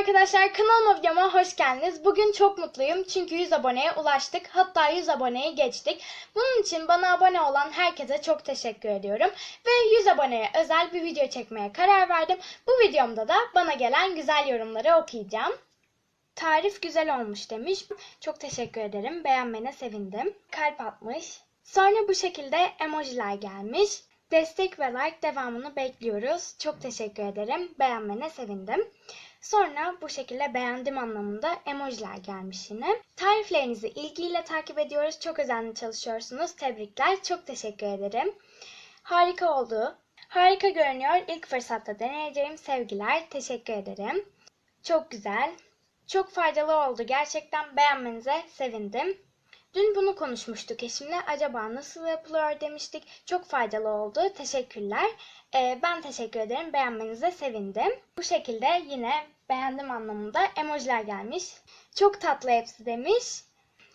arkadaşlar kanalıma videoma hoş geldiniz. Bugün çok mutluyum çünkü 100 aboneye ulaştık. Hatta 100 aboneyi geçtik. Bunun için bana abone olan herkese çok teşekkür ediyorum. Ve 100 aboneye özel bir video çekmeye karar verdim. Bu videomda da bana gelen güzel yorumları okuyacağım. Tarif güzel olmuş demiş. Çok teşekkür ederim. Beğenmene sevindim. Kalp atmış. Sonra bu şekilde emojiler gelmiş. Destek ve like devamını bekliyoruz. Çok teşekkür ederim. Beğenmene sevindim. Sonra bu şekilde beğendim anlamında emojiler gelmiş yine. Tariflerinizi ilgiyle takip ediyoruz. Çok özenli çalışıyorsunuz. Tebrikler. Çok teşekkür ederim. Harika oldu. Harika görünüyor. İlk fırsatta deneyeceğim. Sevgiler. Teşekkür ederim. Çok güzel. Çok faydalı oldu. Gerçekten beğenmenize sevindim. Dün bunu konuşmuştuk eşimle. Acaba nasıl yapılıyor demiştik. Çok faydalı oldu. Teşekkürler. Ee, ben teşekkür ederim. Beğenmenize sevindim. Bu şekilde yine beğendim anlamında emojiler gelmiş. Çok tatlı hepsi demiş.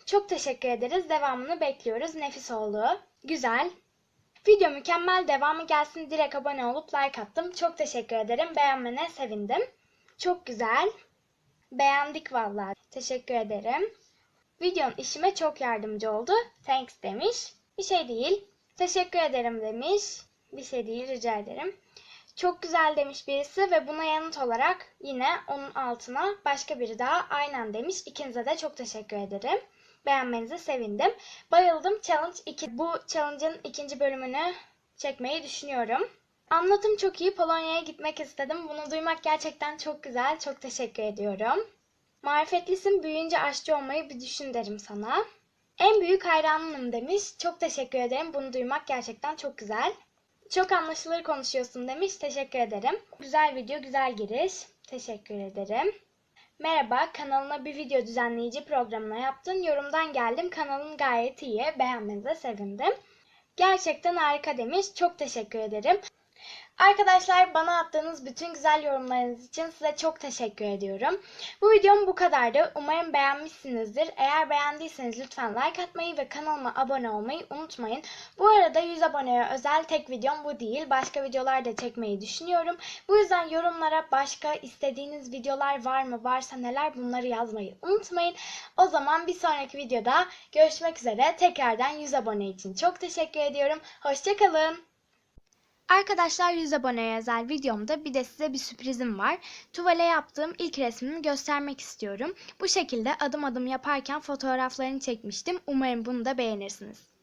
Çok teşekkür ederiz. Devamını bekliyoruz. Nefis oldu. Güzel. Video mükemmel. Devamı gelsin. Direkt abone olup like attım. Çok teşekkür ederim. Beğenmene sevindim. Çok güzel. Beğendik vallahi. Teşekkür ederim. Videon işime çok yardımcı oldu. Thanks demiş. Bir şey değil. Teşekkür ederim demiş. Bir şey değil rica ederim. Çok güzel demiş birisi ve buna yanıt olarak yine onun altına başka biri daha aynen demiş. İkinize de çok teşekkür ederim. Beğenmenize sevindim. Bayıldım Challenge 2. Bu challenge'ın ikinci bölümünü çekmeyi düşünüyorum. Anlatım çok iyi. Polonya'ya gitmek istedim. Bunu duymak gerçekten çok güzel. Çok teşekkür ediyorum. Marifetlisin büyüyünce aşçı olmayı bir düşün derim sana. En büyük hayranınım demiş. Çok teşekkür ederim. Bunu duymak gerçekten çok güzel. Çok anlaşılır konuşuyorsun demiş. Teşekkür ederim. Güzel video, güzel giriş. Teşekkür ederim. Merhaba, kanalına bir video düzenleyici programına yaptın. Yorumdan geldim. Kanalın gayet iyi. Beğenmenize sevindim. Gerçekten harika demiş. Çok teşekkür ederim. Arkadaşlar bana attığınız bütün güzel yorumlarınız için size çok teşekkür ediyorum. Bu videom bu kadardı. Umarım beğenmişsinizdir. Eğer beğendiyseniz lütfen like atmayı ve kanalıma abone olmayı unutmayın. Bu arada 100 aboneye özel tek videom bu değil. Başka videolar da çekmeyi düşünüyorum. Bu yüzden yorumlara başka istediğiniz videolar var mı? Varsa neler bunları yazmayı unutmayın. O zaman bir sonraki videoda görüşmek üzere. Tekrardan 100 abone için çok teşekkür ediyorum. Hoşçakalın. Arkadaşlar 100 aboneye özel videomda bir de size bir sürprizim var. Tuvale yaptığım ilk resmimi göstermek istiyorum. Bu şekilde adım adım yaparken fotoğraflarını çekmiştim. Umarım bunu da beğenirsiniz.